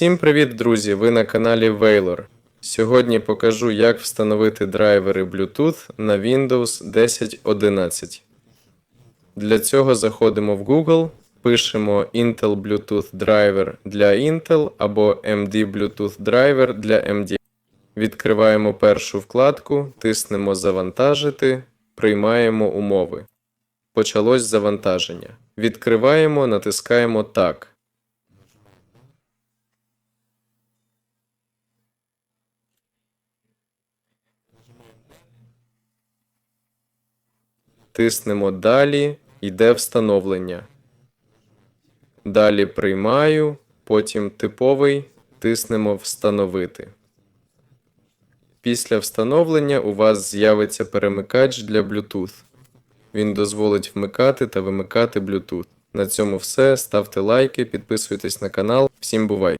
Всім привіт, друзі! Ви на каналі Wailor. Сьогодні покажу, як встановити драйвери Bluetooth на Windows 10.11. Для цього заходимо в Google, пишемо Intel Bluetooth Driver для Intel або MD Bluetooth Driver для MD. Відкриваємо першу вкладку, тиснемо Завантажити, приймаємо умови. Почалось завантаження. Відкриваємо, натискаємо Так. Тиснемо Далі, йде встановлення. Далі приймаю, потім типовий, тиснемо Встановити. Після встановлення у вас з'явиться перемикач для Bluetooth. Він дозволить вмикати та вимикати Bluetooth. На цьому все. Ставте лайки, підписуйтесь на канал. Всім бувай!